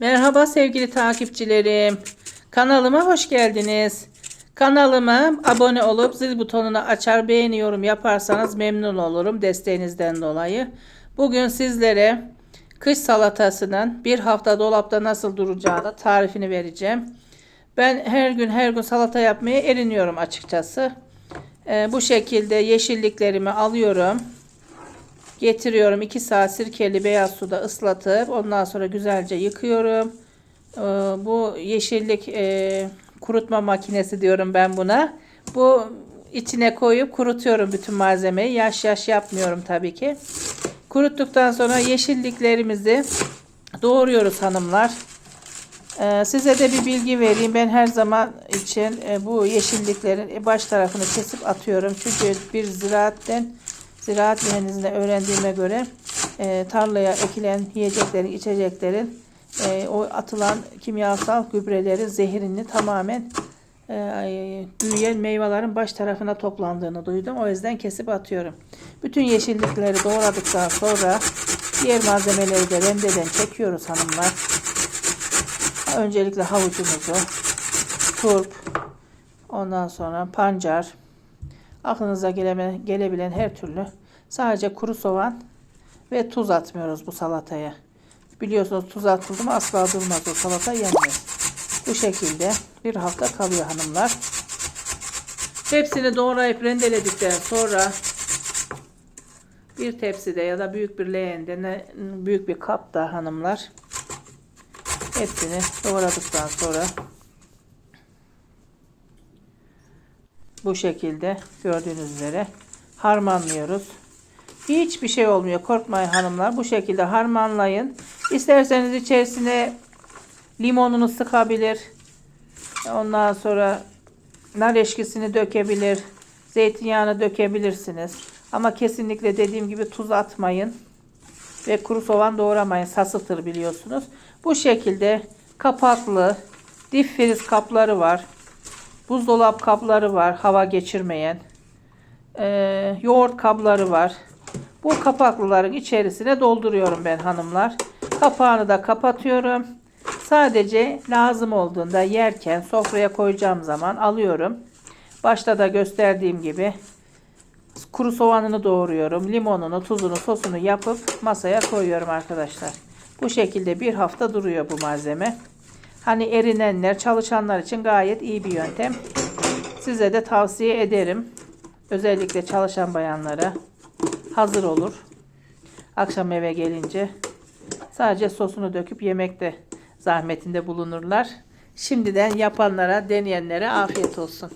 Merhaba sevgili takipçilerim. Kanalıma hoş geldiniz. Kanalıma abone olup zil butonunu açar beğeni yorum yaparsanız memnun olurum desteğinizden dolayı. Bugün sizlere kış salatasının bir hafta dolapta nasıl duracağını tarifini vereceğim. Ben her gün her gün salata yapmaya eriniyorum açıkçası. Ee, bu şekilde yeşilliklerimi alıyorum. Getiriyorum 2 saat sirkeli beyaz suda ıslatıp ondan sonra güzelce yıkıyorum. Ee, bu yeşillik e, kurutma makinesi diyorum ben buna. Bu içine koyup kurutuyorum bütün malzemeyi. Yaş yaş yapmıyorum tabii ki. Kuruttuktan sonra yeşilliklerimizi doğruyoruz hanımlar. Ee, size de bir bilgi vereyim. Ben her zaman için e, bu yeşilliklerin baş tarafını kesip atıyorum. Çünkü bir ziraatten ziraat mühendisliğinde öğrendiğime göre e, tarlaya ekilen yiyeceklerin, içeceklerin e, o atılan kimyasal gübrelerin zehirini tamamen e, büyüyen meyvelerin baş tarafına toplandığını duydum. O yüzden kesip atıyorum. Bütün yeşillikleri doğradıktan sonra diğer malzemeleri de rendeden çekiyoruz hanımlar. Öncelikle havucumuzu, turp, ondan sonra pancar, aklınıza gelebilen her türlü sadece kuru soğan ve tuz atmıyoruz bu salataya. Biliyorsunuz tuz atıldı mı asla durmaz o salata yenmez. Bu şekilde bir hafta kalıyor hanımlar. Hepsini doğrayıp rendeledikten sonra bir tepside ya da büyük bir leğende, büyük bir kapta hanımlar hepsini doğradıktan sonra bu şekilde gördüğünüz üzere harmanlıyoruz. Hiçbir şey olmuyor. Korkmayın hanımlar. Bu şekilde harmanlayın. İsterseniz içerisine limonunu sıkabilir. Ondan sonra nar eşkisini dökebilir. Zeytinyağını dökebilirsiniz. Ama kesinlikle dediğim gibi tuz atmayın. Ve kuru soğan doğramayın. Sasıtır biliyorsunuz. Bu şekilde kapaklı dip friz kapları var. Buzdolap kapları var. Hava geçirmeyen. Ee, yoğurt kabları var. Bu kapaklıların içerisine dolduruyorum ben hanımlar. Kapağını da kapatıyorum. Sadece lazım olduğunda yerken sofraya koyacağım zaman alıyorum. Başta da gösterdiğim gibi kuru soğanını doğruyorum. Limonunu, tuzunu, sosunu yapıp masaya koyuyorum arkadaşlar. Bu şekilde bir hafta duruyor bu malzeme. Hani erinenler, çalışanlar için gayet iyi bir yöntem. Size de tavsiye ederim. Özellikle çalışan bayanlara hazır olur. Akşam eve gelince sadece sosunu döküp yemekte zahmetinde bulunurlar. Şimdiden yapanlara, deneyenlere afiyet olsun.